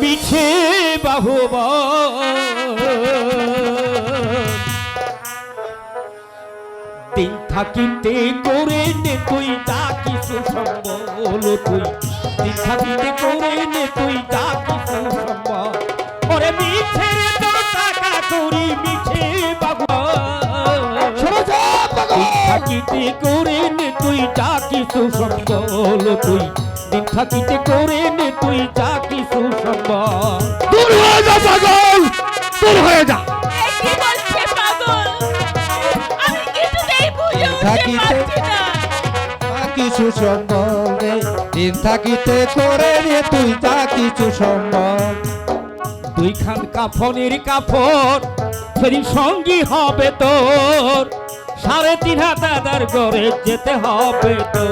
মিছে বাহুব দিন থাকিতে করে নে তুই যা কিছু সম্বল তুই। দিন থাকিতে করে নে তুই যা কিছু সম্বল। ওরে মিছে রে তোর টাকা করি মিছে বাবু শোনো যা পাগল থাকিতে করে নে তুই যা কিছু সম্বল তুই। দিন থাকিতে করে নে তুই দূর হয়ে যা। এই কি বলছে পাগল? আমি কিছুতেই বুঝে উঠতে থাকিতে- কিছু রে দিন থাকিতে করে রে তুই যা কিছু সম্ভব দুই খান কাফনের কাফন ফেরি সঙ্গী হবে তোর। সাড়ে তিন হাত দাদার ঘরে যেতে হবে তো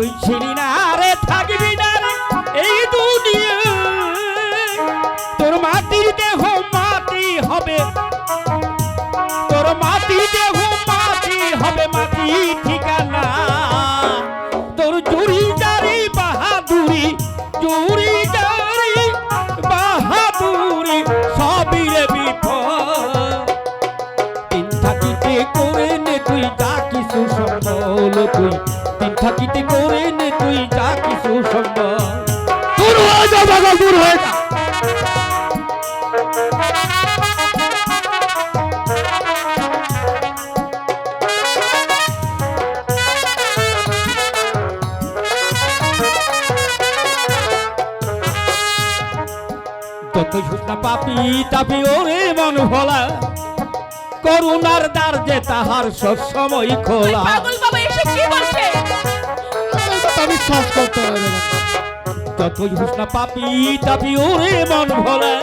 তুই ছিলি না রে, থাকবি না রে এই দুনিয়ায় তোর মাটির দেহ মাটি হবে। তোর মাটি দেহ মাটি হবে, মাটি ঠিকানা। তোর জুড়ি জারি বাহাদুরি জুড়ি জারি বাহাদুরি, সবই রে বিপদ। থাকিতে করে নে তুই, যা কিছু সম্বল তুই। থাকিতে করে নে তুই যা কিছু সম্বল দূর হয়ে যা পাগল দূর হয়ে যা। যতই সুস্না পাপি তাপি ওরে মন ভোলা। করুণার দ্বার যে তাহার সবসময় ওই খোলা। পাগল বাবা এসে কি বলছে? বিশ্বাস করতে হবে যতই হোক না পাপি তাপি ওরে মন ভোলা।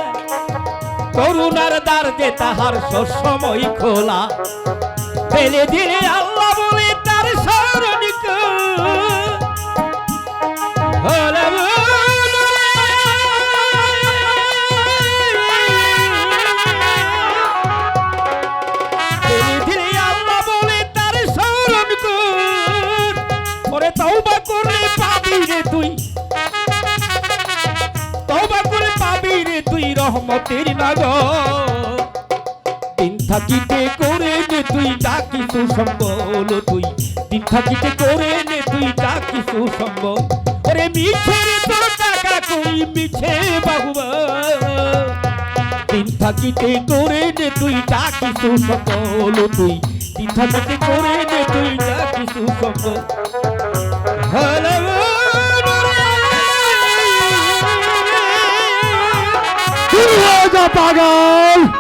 করুণার দ্বার যে তাহার সবসময় খোলা। ফেলে দিলে আল্লাহ করলে পাবি রে তুই। তওবা করে পাবি রে তুই রহমতের নগর। দিন থাকিতে করে নে তুই যা কিছু সম্বল তুই। দিন থাকিতে করে নে তুই যা কিছু ওরে মিছে রে তোর টাকা কই মিছে বাহুবা। দিন থাকিতে করে নে তুই যা কিছু সম্বল তুই। দিন থাকিতে করে নে তুই যা কিছু পাগল?